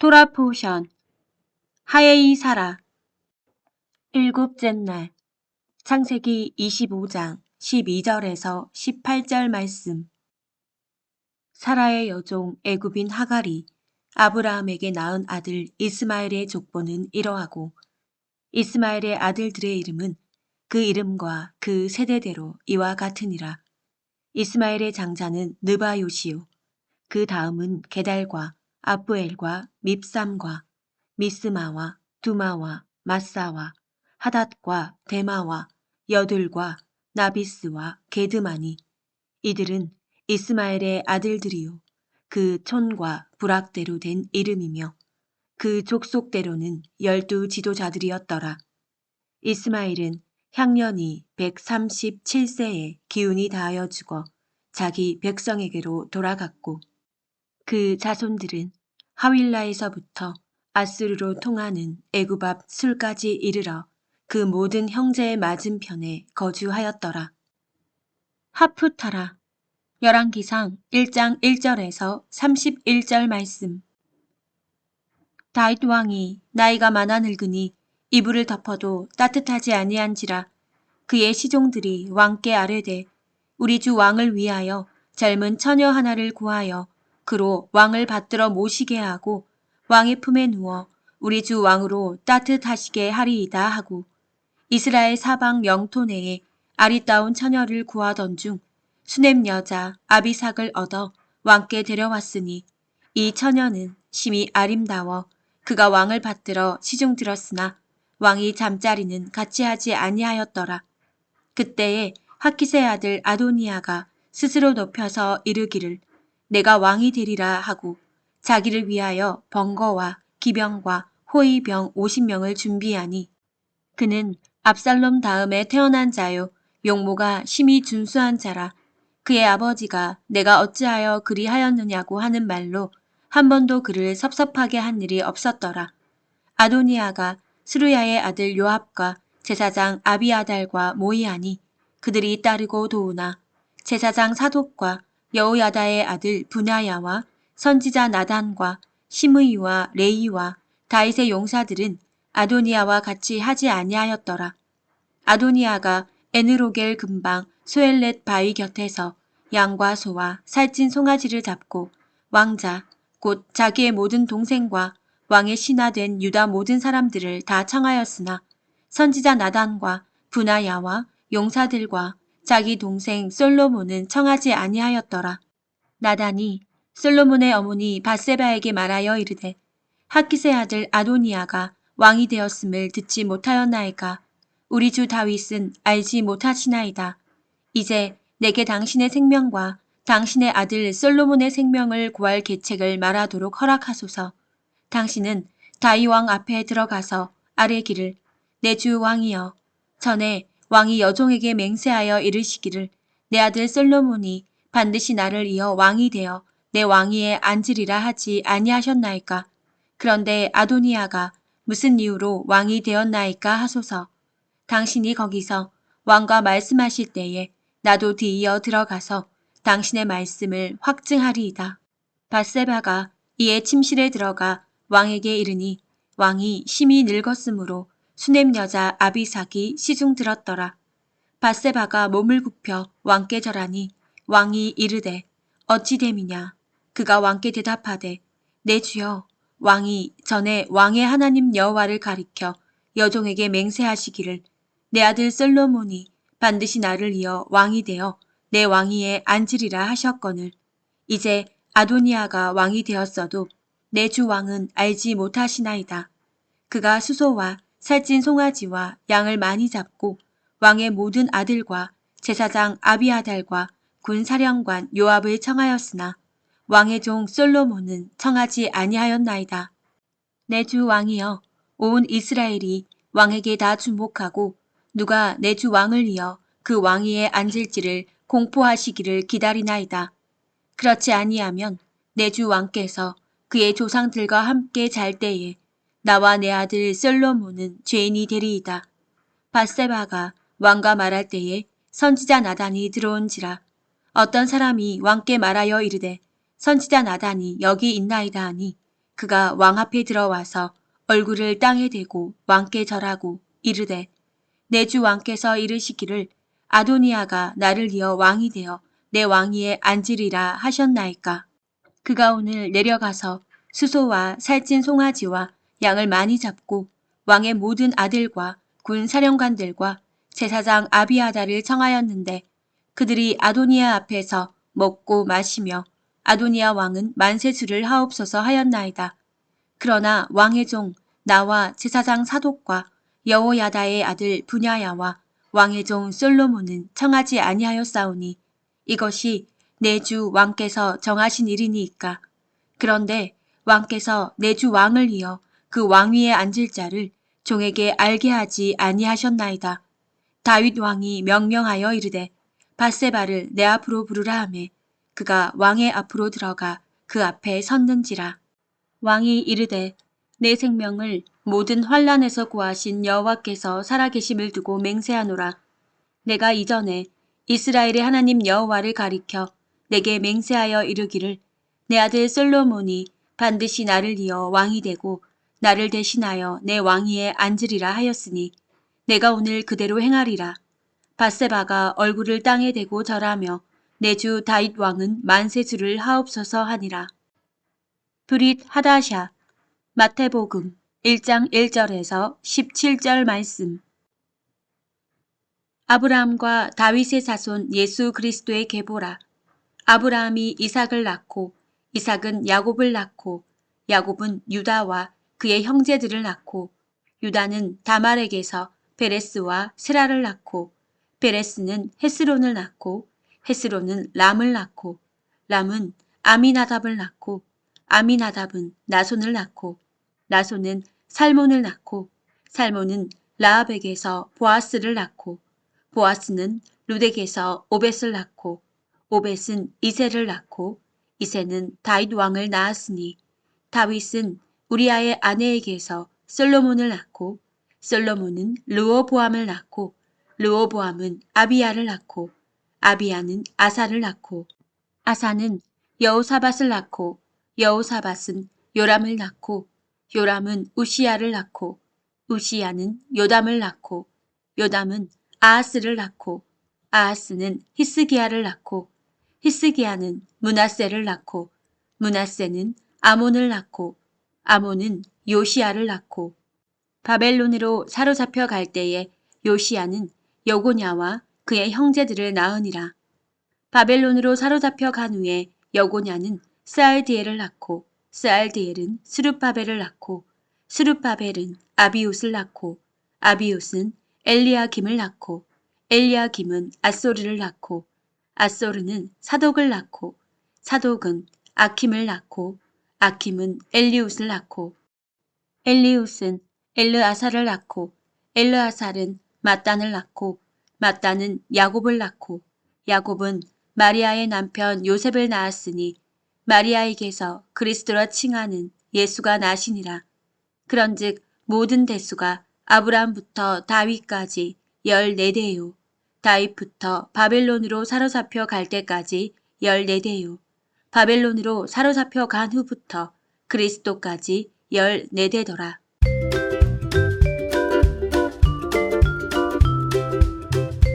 토라포션 하에이 사라 일곱째 날 창세기 25장 12절에서 18절 말씀 사라의 여종 애굽인 하갈이 아브라함에게 낳은 아들 이스마엘의 족보는 이러하고 이스마엘의 아들들의 이름은 그 이름과 그 세대대로 이와 같으니라. 이스마엘의 장자는 느바요시요. 그 다음은 게달과 아프엘과 밉삼과 미스마와 두마와 마사와 하닷과 데마와 여들과 나비스와 게드마니 이들은 이스마엘의 아들들이요 그 촌과 부락대로 된 이름이며 그 족속대로는 열두 지도자들이었더라. 이스마엘은 향년이 137세에 기운이 다하여 죽어 자기 백성에게로 돌아갔고 그 자손들은 하윌라에서부터 아스르로 통하는 앞 술까지 이르러 그 모든 형제의 맞은편에 거주하였더라. 하프타라 열왕기상 1장 1절에서 31절 말씀 다윗 왕이 나이가 많아 늙으니 이불을 덮어도 따뜻하지 아니한지라 그의 시종들이 왕께 아뢰되 우리 주 왕을 위하여 젊은 처녀 하나를 구하여 그로 왕을 받들어 모시게 하고 왕의 품에 누워 우리 주 왕으로 따뜻하시게 하리이다 하고 이스라엘 사방 영토 내에 아리따운 처녀를 구하던 중 수넴 여자 아비삭을 얻어 왕께 데려왔으니 이 처녀는 심히 아름다워 그가 왕을 받들어 시중 들었으나 왕이 잠자리는 같이 하지 아니하였더라. 그때에 하키세 아들 아도니아가 스스로 높여서 이르기를 내가 왕이 되리라 하고 자기를 위하여 번거와 기병과 호위병 50명을 준비하니 그는 압살롬 다음에 태어난 자요 용모가 심히 준수한 자라 그의 아버지가 내가 어찌하여 그리 하였느냐고 하는 말로 한 번도 그를 섭섭하게 한 일이 없었더라. 아도니아가 스루야의 아들 요압과 제사장 아비아달과 모이하니 그들이 따르고 도우나 제사장 사독과 여우야다의 아들 분야야와 선지자 나단과 시므이와 레이와 다윗의 용사들은 아도니아와 같이 하지 아니하였더라. 아도니아가 에느로겔 근방 소엘렛 바위 곁에서 양과 소와 살찐 송아지를 잡고 왕자 곧 자기의 모든 동생과 왕의 신하된 유다 모든 사람들을 다 청하였으나 선지자 나단과 분하야와 용사들과 자기 동생 솔로몬은 청하지 아니하였더라. 나단이 솔로몬의 어머니 바세바에게 말하여 이르되 하키세 아들 아도니아가 왕이 되었음을 듣지 못하였나이까 우리 주 다윗은 알지 못하시나이다. 이제 내게 당신의 생명과 당신의 아들 솔로몬의 생명을 구할 계책을 말하도록 허락하소서. 당신은 다이왕 앞에 들어가서 아뢰기를 내 주 왕이여 전에 왕이 여종에게 맹세하여 이르시기를 내 아들 솔로몬이 반드시 나를 이어 왕이 되어 내 왕위에 앉으리라 하지 아니하셨나이까. 그런데 아도니아가 무슨 이유로 왕이 되었나이까 하소서. 당신이 거기서 왕과 말씀하실 때에 나도 뒤이어 들어가서 당신의 말씀을 확증하리이다. 바세바가 이에 침실에 들어가 왕에게 이르니 왕이 심히 늙었으므로 수넴 여자 아비삭이 시중 들었더라. 바세바가 몸을 굽혀 왕께 절하니 왕이 이르되 어찌 됨이냐. 그가 왕께 대답하되 내 주여 왕이 전에 왕의 하나님 여호와를 가리켜 여종에게 맹세하시기를 내 아들 솔로몬이 반드시 나를 이어 왕이 되어 내 왕위에 앉으리라 하셨거늘 이제 아도니아가 왕이 되었어도 내 주 왕은 알지 못하시나이다. 그가 수소와 살찐 송아지와 양을 많이 잡고 왕의 모든 아들과 제사장 아비아달과 군 사령관 요압을 청하였으나 왕의 종 솔로몬은 청하지 아니하였나이다. 내 주 왕이여 온 이스라엘이 왕에게 다 주목하고 누가 내 주 왕을 이어 그 왕위에 앉을지를 공포하시기를 기다리나이다. 그렇지 아니하면 내 주 왕께서 그의 조상들과 함께 잘 때에 나와 내 아들 솔로몬은 죄인이 되리이다. 바세바가 왕과 말할 때에 선지자 나단이 들어온지라 어떤 사람이 왕께 말하여 이르되 선지자 나단이 여기 있나이다 하니 그가 왕 앞에 들어와서 얼굴을 땅에 대고 왕께 절하고 이르되 내 주 왕께서 이르시기를 아도니아가 나를 이어 왕이 되어 내 왕위에 앉으리라 하셨나이까. 그가 오늘 내려가서 수소와 살찐 송아지와 양을 많이 잡고 왕의 모든 아들과 군 사령관들과 제사장 아비아다를 청하였는데 그들이 아도니아 앞에서 먹고 마시며 아도니아 왕은 만세수를 하옵소서 하였나이다. 그러나 왕의 종 나와 제사장 사독과 여호야다의 아들 분야야와 왕의 종 솔로몬은 청하지 아니하였사오니 이것이 내주 왕께서 정하신 일이니이까. 그런데 왕께서 내주 왕을 이어 그 왕위에 앉을 자를 종에게 알게 하지 아니하셨나이다. 다윗 왕이 명명하여 이르되 바세바를 내 앞으로 부르라 하매 그가 왕의 앞으로 들어가 그 앞에 섰는지라. 왕이 이르되 내 생명을 모든 환란에서 구하신 여호와께서 살아계심을 두고 맹세하노라. 내가 이전에 이스라엘의 하나님 여호와를 가리켜 내게 맹세하여 이르기를 내 아들 솔로몬이 반드시 나를 이어 왕이 되고 나를 대신하여 내 왕위에 앉으리라 하였으니 내가 오늘 그대로 행하리라. 바세바가 얼굴을 땅에 대고 절하며 내 주 다윗 왕은 만세주를 하옵소서 하니라. 브릿 하다샤 마태복음 1장 1절에서 17절 말씀 아브라함과 다윗의 자손 예수 그리스도의 계보라. 아브라함이 이삭을 낳고 이삭은 야곱을 낳고 야곱은 유다와 그의 형제들을 낳고 유다는 다말에게서 베레스와 세라를 낳고 베레스는 헤스론을 낳고 헤스론은 람을 낳고 람은 아미나답을 낳고 아미나답은 나손을 낳고 나손은 살몬을 낳고 살몬은 라합에게서 보아스를 낳고 보아스는 루덱에서 오벳을 낳고 오벳은 이세를 낳고 이세는 다윗 왕을 낳았으니 다윗은 우리아의 아내에게서 솔로몬을 낳고 솔로몬은 르오보암을 낳고 르오보암은 아비야를 낳고 아비야는 아사를 낳고 아사는 여우사밧을 낳고 여우사밧은 요람을 낳고 요람은 우시야를 낳고 우시야는 요담을 낳고 요담은 아하스를 낳고 아하스는 히스기야를 낳고 히스기야는 문하세를 낳고 문하세는 아몬을 낳고 아몬은 요시야를 낳고 바벨론으로 사로잡혀 갈 때에 요시야는 여고냐와 그의 형제들을 낳으니라. 바벨론으로 사로잡혀 간 후에 여고냐는 스알디엘을 낳고 스알디엘은 스룹바벨을 낳고 스룹바벨은 아비웃을 낳고 아비웃은 엘리야김을 낳고 엘리야김은 아소르를 낳고 아소르는 사독을 낳고 사독은 아킴을 낳고 아킴은 엘리웃을 낳고 엘리웃은 엘르아사를 낳고 엘르아살은 마단을 낳고 마단은 야곱을 낳고 야곱은 마리아의 남편 요셉을 낳았으니 마리아에게서 그리스도라 칭하는 예수가 나시니라. 그런즉 모든 대수가 아브라함부터 다윗까지 열네 대요. 다윗부터 바벨론으로 사로잡혀 갈 때까지 열네 대요. 바벨론으로 사로잡혀 간 후부터 그리스도까지 열네 대더라.